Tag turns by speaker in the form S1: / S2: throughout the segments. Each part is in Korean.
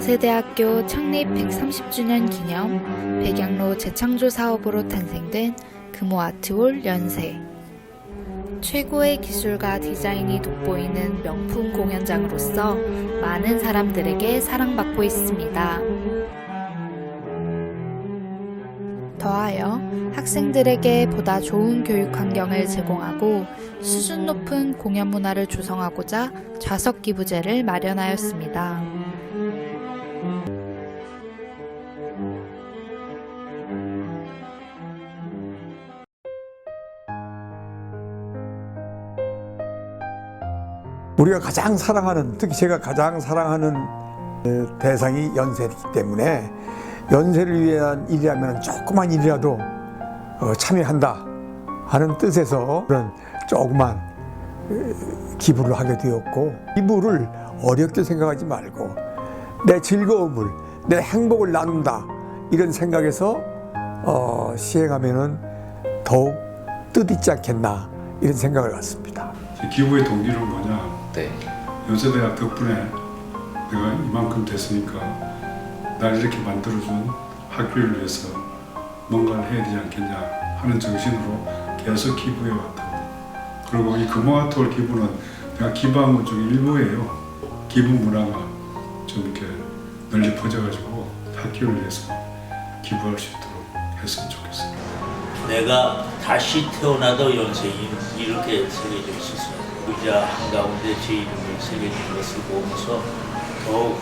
S1: 연세대학교 창립 130주년 기념 백양로 재창조 사업으로 탄생된 금호 아트홀 연세. 최고의 기술과 디자인이 돋보이는 명품 공연장으로서 많은 사람들에게 사랑받고 있습니다. 더하여 학생들에게 보다 좋은 교육 환경을 제공하고 수준 높은 공연 문화를 조성하고자 좌석 기부제를 마련하였습니다.
S2: 우리가 가장 사랑하는 특히 제가 가장 사랑하는 어, 대상이 연세이기 때문에 연세를 위한 일이라면 조그만 일이라도 어, 참여한다 하는 뜻에서 그런 조그만 어, 기부를 하게 되었고 기부를 어렵게 생각하지 말고 내 즐거움을 내 행복을 나눈다 이런 생각에서 어, 시행하면은 더욱 뜻있지 않겠나 이런 생각을 갖습니다.
S3: 제 기부의 동기는 뭐냐?
S4: 네.
S3: 연세대학 덕분에 내가 이만큼 됐으니까 날 이렇게 만들어준 학교를 위해서 뭔가를 해야 되지 않겠냐 하는 정신으로 계속 기부해 왔다. 그리고 이 금호아트홀 기부는 내가 기부한 것 중에 일부예요. 기부 문화가 좀 이렇게 널리 퍼져가지고 학교를 위해서 기부할 수 있도록 했으면 좋겠어요.
S5: 내가 다시 태어나도 연생이 이렇게 새겨져 있었어요. 의자 한가운데 제 이름을 새겨진 것을 보면서 더욱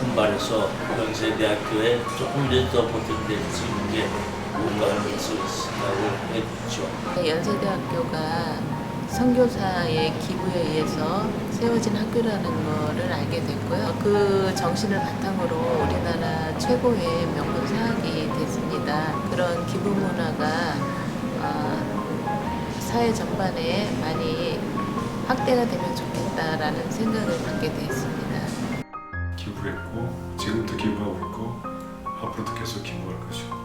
S5: 분발해서 연세대학교에 조금 더 보탬될 수 있는 게 뭔가 할수 있다고 했죠.
S6: 연세대학교가 선교사의 기부에 의해서 세워진 학교라는 것을 알게 됐고요. 그 정신을 바탕으로 우리나라 최고의 명문 사학이 됐습니다. 그런 기부 문화가 아, 사회 전반에 많이 확대가 되면 좋겠다라는 생각을 갖게 되었습니다.
S3: 기부했고 지금도 기부하고 있고 앞으로도 계속 기부할 것이고